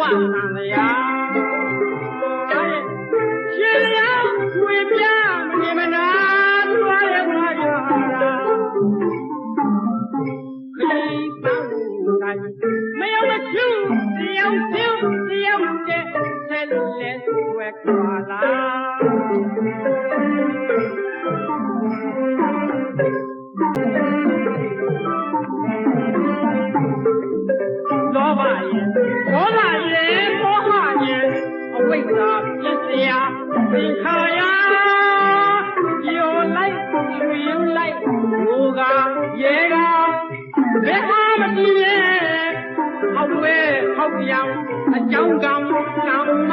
သံတရားရှင်ရဝေပြမနေမနာသွားရသွားရတာခရီးပန်းတိုင်းမယောမချူတယောက်ကျင်းတယောက်ကျဲဆဲလဲဆွဲခွာလာလောဘရဲ့ ရာသင်္ခါရယောလိုက်ရွှေလိုက်ငိုကရေကဘယ်ဟာမကြည့်ရဲ့ဟောက်ဝဲဟောက်ပြောင်အကြောင်းကံကံမ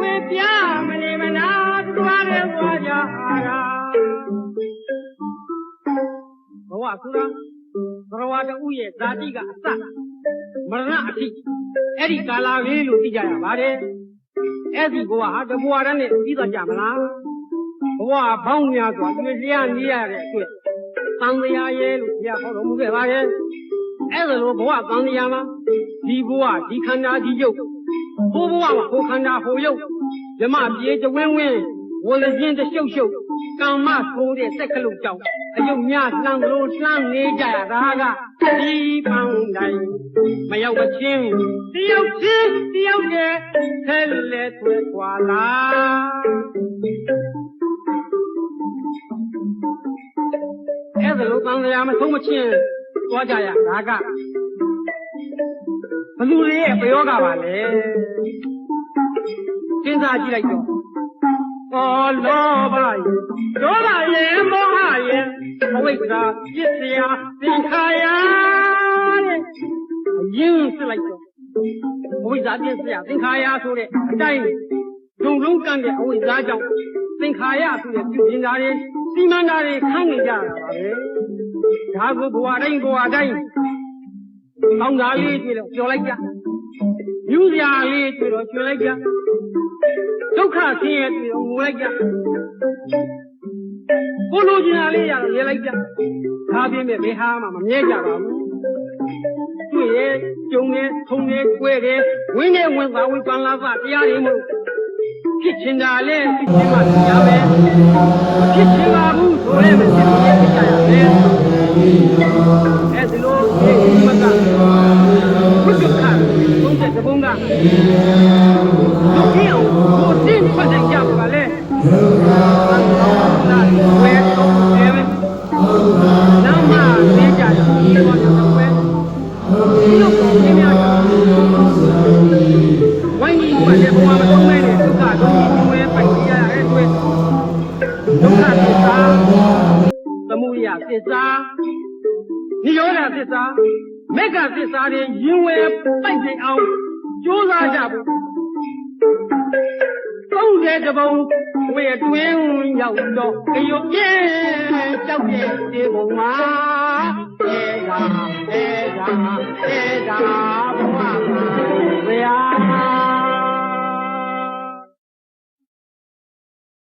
ဝေပြမနေမနာသွားရဲသွားကြတာဘဝဆိုတာဘဝတူရဲ့ဇာတိကအစမရဏအထိအဲ့ဒီကာလာလေးလို့သိကြရပါတယ်အဲ့ဒီဘဝဟာတဘဝတည်းနဲ့ပြီးသွားကြမလားဘဝဘောင်းများစွာတွေ့လျာနေရတဲ့အတွက်သံဃာရဲ့လို့ဘုရားဟောတော်မူခဲ့ပါတယ်အဲ့ဒါလိုဘဝကံတရားမှာဒီဘဝဒီခန္ဓာဒီယုတ် ဘိုးဘဝမှာဟိုခန္ဓာဟိုယုတ်ဓမ္မပြေတဝင်းဝင်းဝလခြင်းတရှုပ်ရှုပ်ကမ္မဆိုးတဲ့စက်ကလုတ်ကြောင့်အယုတ်များလှမ်းလို့လှမ်းနေကြရတာကဒီပန်းတိုင်းမရောက်မချင်းတယောက်ချင်းတယောက်ရဲ့ဆဲလဲထွဲခွာလာအဲ့ဒါလိုကံတရားမဆုံးမချင်းသွားကြရဒါက ဘလူတွေရဲ့ပယောဂပါလေစဉ်းစားကြည့်လိုက်တော့ဩလောဘယေဒေါသယေမောဟယေအဝိဇ္ဇာပြစ်စရာသင်္ခါရတဲ့အရင်စစ်လိုက်တော့အဝိဇ္ဇာပြစ်စရာသင်္ခါရဆိုတဲ့အတိုင်းဒုံလုံးကန့်တဲ့အဝိဇ္ဇာကြောင့်သင်္ခါရဆိုတဲ့ပြုပြင်တာတွေစီမံတာတွေခန့်နေကြတာပါပဲဒါကိုဘဝတိုင်းဘဝတိုင်း ကောင်းတာလေးတွေ့တော့ပြောလိုက်ကြယူစရာလေးတွေ့တော့ကျွေလိုက်ကြဒုက္ခဆင်းရဲတွေ့တော့ငိုလိုက်ကြကိုလိုချင်တာလေးရတော့ရဲလိုက်ကြဒါပြင်းမဲ့ဘယ်ဟာမှမမြဲကြပါဘူးတွေ့ရဲ့ကြုံရဲ့ထုံရဲ့ကွဲရဲ့ဝင်းနဲ့ဝင်ပါဝင်ပန်လာပါတရားတွေမို့ဖြစ်ချင်တာလဲဖြစ်ချင်မှတရားပဲမဖြစ်ချင်ပါဘူးဆိုရဲမဖြစ်ဘူးဖြစ်ကြရမယ် သစ္စာသမုဒယသစ္စာနိရောဓသစ္စာမေဃသစ္စာတွေရင်ဝဲပိုက်နိုင်အောင် ကြိုးစားကြဖို့သုံးတဲ့တဘုံဝေတွင်ရောက်တော့အယုတ်ကျဲကြောက်တဲ့ဒီဘုံမှာအဲဒါအဲဒါအဲဒါဘဝမှာဘုရား